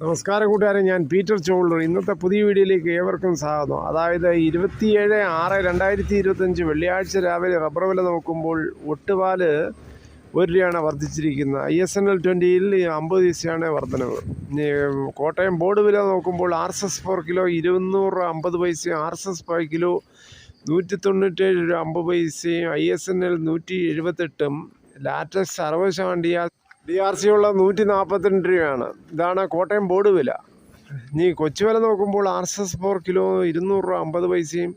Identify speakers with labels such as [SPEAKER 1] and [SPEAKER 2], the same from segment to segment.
[SPEAKER 1] നമസ്കാരം കൂട്ടുകാരെ ഞാൻ പീറ്റർ ചോളൂർ. ഇന്നത്തെ പുതിയ വീഡിയോയിലേക്ക് ഏവർക്കും സ്വാഗതം. അതായത് ഇരുപത്തിയേഴ് ആറ് രണ്ടായിരത്തി ഇരുപത്തഞ്ച് വെള്ളിയാഴ്ച രാവിലെ റബ്ബർ വില നോക്കുമ്പോൾ ഒട്ടുപാൽ ഒരു രൂപയാണ് വർദ്ധിച്ചിരിക്കുന്നത്. ഐ എസ് എൻ എൽ ട്വന്റിയിൽ അമ്പത് പൈസയാണ് വർധനവ്. കോട്ടയം ബോർഡ് വില നോക്കുമ്പോൾ R S S four kilo ഇരുന്നൂറ് അമ്പത് പൈസയും R S S five kilo നൂറ്റി തൊണ്ണൂറ്റേഴ് രൂപ അമ്പത് പൈസയും ഐ എസ് എൻ എൽ നൂറ്റി എഴുപത്തെട്ടും ലാറ്റക്സ് അറുപത് ശതമാനം ഡി ആർ സി ഉള്ള നൂറ്റി നാൽപ്പത്തിരണ്ട് രൂപയാണ്. ഇതാണ് കോട്ടയം ബോർഡ് വില. നീ കൊച്ചു വില നോക്കുമ്പോൾ R S S four kilo ഇരുന്നൂറ് രൂപ അമ്പത് പൈസയും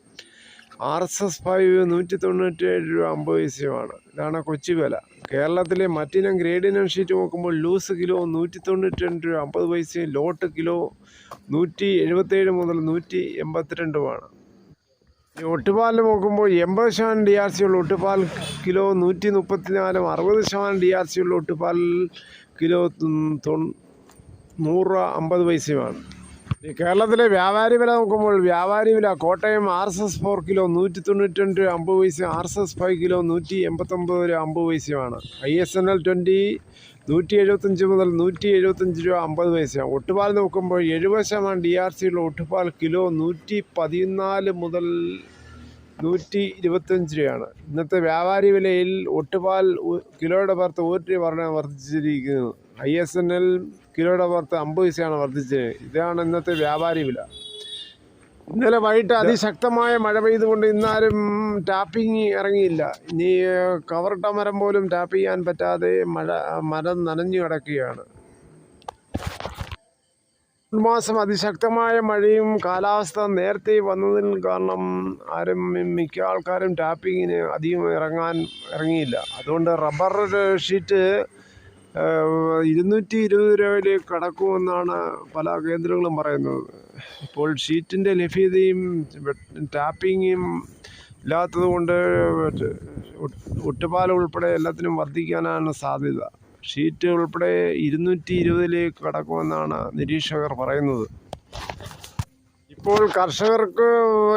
[SPEAKER 1] ആർ എസ് എസ് ഫൈവ് നൂറ്റി തൊണ്ണൂറ്റേഴ് രൂപ അമ്പത് പൈസയുമാണ്. ഇതാണ് കൊച്ചു വില. കേരളത്തിലെ മറ്റിനം ഗ്രേഡിനം ഷീറ്റ് നോക്കുമ്പോൾ ലൂസ് കിലോ നൂറ്റി തൊണ്ണൂറ്റി രണ്ട് രൂപ അമ്പത് പൈസയും ലോട്ട് കിലോ നൂറ്റി എഴുപത്തേഴ് മുതൽ നൂറ്റി എൺപത്തിരണ്ടുമാണ് ഒട്ടുപാൽ നോക്കുമ്പോൾ എൺപത് ശതമാനം ഡി ആർ സി ഉള്ള ഒട്ടുപാൽ കിലോ നൂറ്റി മുപ്പത്തിനാലും അറുപത് ശതമാനം ഡി ആർ സി ഉള്ള ഒട്ടുപാൽ കിലോ നൂറ് അമ്പത് പൈസയുമാണ്. ഈ കേരളത്തിലെ വ്യാപാരി വില നോക്കുമ്പോൾ വ്യാപാരി വില Kottayam R S S four kilo നൂറ്റി തൊണ്ണൂറ്റി രൂപ അമ്പത് പൈസയും R S S five kilo നൂറ്റി എൺപത്തൊമ്പത് രൂപ അമ്പത് പൈസയുമാണ്. I S N L twenty നൂറ്റി എഴുപത്തഞ്ച് മുതൽ നൂറ്റി എഴുപത്തഞ്ച് രൂപ അമ്പത് പൈസയാണ്. ഒട്ടുപാൽ നോക്കുമ്പോൾ എഴുപത് ശതമാനം ഡി ആർ സി ഉള്ള ഒട്ടുപാൽ കിലോ നൂറ്റി പതിനാല് മുതൽ നൂറ്റി ഇരുപത്തഞ്ച് രൂപയാണ്. ഇന്നത്തെ വ്യാപാരി വിലയിൽ ഒട്ടുപാൽ കിലോയുടെ പുറത്ത് ഒരു രൂപ പറഞ്ഞ വർദ്ധിച്ചിരിക്കുന്നത് ഐ എസ് എൻ എൽ കിലോയുടെ പുറത്ത് അമ്പത് പൈസയാണ് വർദ്ധിച്ചത്. ഇതാണ് ഇന്നത്തെ വ്യാപാരി വില. ഇന്നലെ വൈകിട്ട് അതിശക്തമായ മഴ പെയ്തുകൊണ്ട് ഇന്നാരും ടാപ്പിംഗ് ഇറങ്ങിയില്ല. ഇനി കവറിട്ട മരം പോലും ടാപ്പ് ചെയ്യാൻ പറ്റാതെ മഴ മരം നനഞ്ഞു കിടക്കുകയാണ്. മാസം അതിശക്തമായ മഴയും കാലാവസ്ഥ നേരത്തെ വന്നതിന് കാരണം ആരും മിക്ക ആൾക്കാരും ടാപ്പിങ്ങിന് അധികം ഇറങ്ങാൻ ഇറങ്ങിയില്ല. അതുകൊണ്ട് റബ്ബർ ഷീറ്റ് ഇരുന്നൂറ്റി ഇരുപത് രൂപയിലേക്ക് കടക്കുമെന്നാണ് പല കേന്ദ്രങ്ങളും പറയുന്നത്. ഇപ്പോൾ ഷീറ്റിന്റെ ലഭ്യതയും ടാപ്പിങ്ങും ഇല്ലാത്തത് കൊണ്ട് ഒട്ടുപാൽ ഉൾപ്പെടെ എല്ലാത്തിനും വർദ്ധിക്കാനാണ് സാധ്യത. ഷീറ്റ് ഉൾപ്പെടെ ഇരുന്നൂറ്റി ഇരുപതിലേക്ക് കടക്കുമെന്നാണ് നിരീക്ഷകർ പറയുന്നത്. ഇപ്പോൾ കർഷകർക്ക്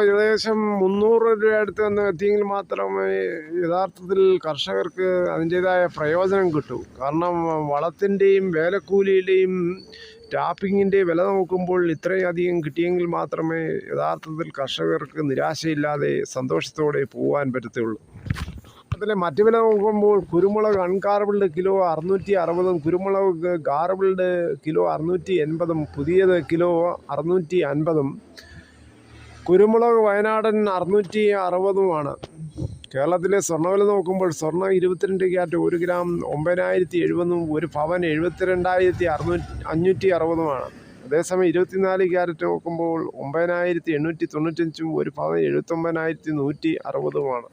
[SPEAKER 1] ഏകദേശം മുന്നൂറ് രൂപ അടുത്ത് വന്ന് എത്തിയെങ്കിൽ മാത്രമേ യഥാർത്ഥത്തിൽ കർഷകർക്ക് അതിന്റേതായ പ്രയോജനം കിട്ടൂ. കാരണം വളത്തിന്റെയും വേലക്കൂലിയുടെയും ടാപ്പിങ്ങിന്റെ വില നോക്കുമ്പോൾ ഇത്രയധികം കിട്ടിയെങ്കിൽ മാത്രമേ യഥാർത്ഥത്തിൽ കർഷകർക്ക് നിരാശയില്ലാതെ സന്തോഷത്തോടെ പോകാൻ പറ്റത്തുള്ളൂ. അതിലെ മറ്റു വില നോക്കുമ്പോൾ കുരുമുളക് അൺകാർബിൾഡ് കിലോ അറുന്നൂറ്റി അറുപതും കുരുമുളക് കാർബിൾഡ് കിലോ അറുന്നൂറ്റി എൺപതും പുതിയത് കിലോ അറുന്നൂറ്റി അൻപതും കുരുമുളക് വയനാടൻ അറുന്നൂറ്റി അറുപതുമാണ്. കേരളത്തിലെ സ്വർണവില നോക്കുമ്പോൾ സ്വർണം ഇരുപത്തിരണ്ട് ക്യാരറ്റ് ഒരു ഗ്രാം ഒമ്പതിനായിരത്തി എഴുപതും ഒരു പവൻ എഴുപത്തിരണ്ടായിരത്തി അറുന്നൂറ്റി അഞ്ഞൂറ്റി അറുപതുമാണ്. അതേസമയം ഇരുപത്തിനാല് ക്യാരറ്റ് നോക്കുമ്പോൾ ഒമ്പതിനായിരത്തി എണ്ണൂറ്റി തൊണ്ണൂറ്റഞ്ചും ഒരു പവൻ എഴുപത്തൊമ്പതിനായിരത്തി നൂറ്റി അറുപതുമാണ്.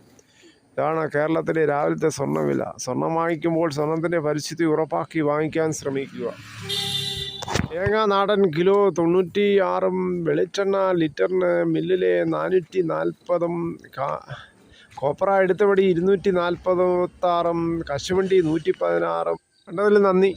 [SPEAKER 1] ഇതാണ് കേരളത്തിലെ രാവിലത്തെ സ്വർണവില. സ്വർണം വാങ്ങിക്കുമ്പോൾ സ്വർണത്തിന്റെ പരിസ്ഥിതി ഉറപ്പാക്കി വാങ്ങിക്കാൻ ശ്രമിക്കുക. തേങ്ങ നാടൻ കിലോ തൊണ്ണൂറ്റി ആറും വെളിച്ചെണ്ണ ലിറ്ററിന് മില്ലിലെ നാനൂറ്റി നാൽപ്പതും കോപ്പറ എടുത്തപടി ഇരുന്നൂറ്റി നാൽപ്പത്താറും കശുവണ്ടി നൂറ്റി പതിനാറും കണ്ടതിൽ നന്ദി.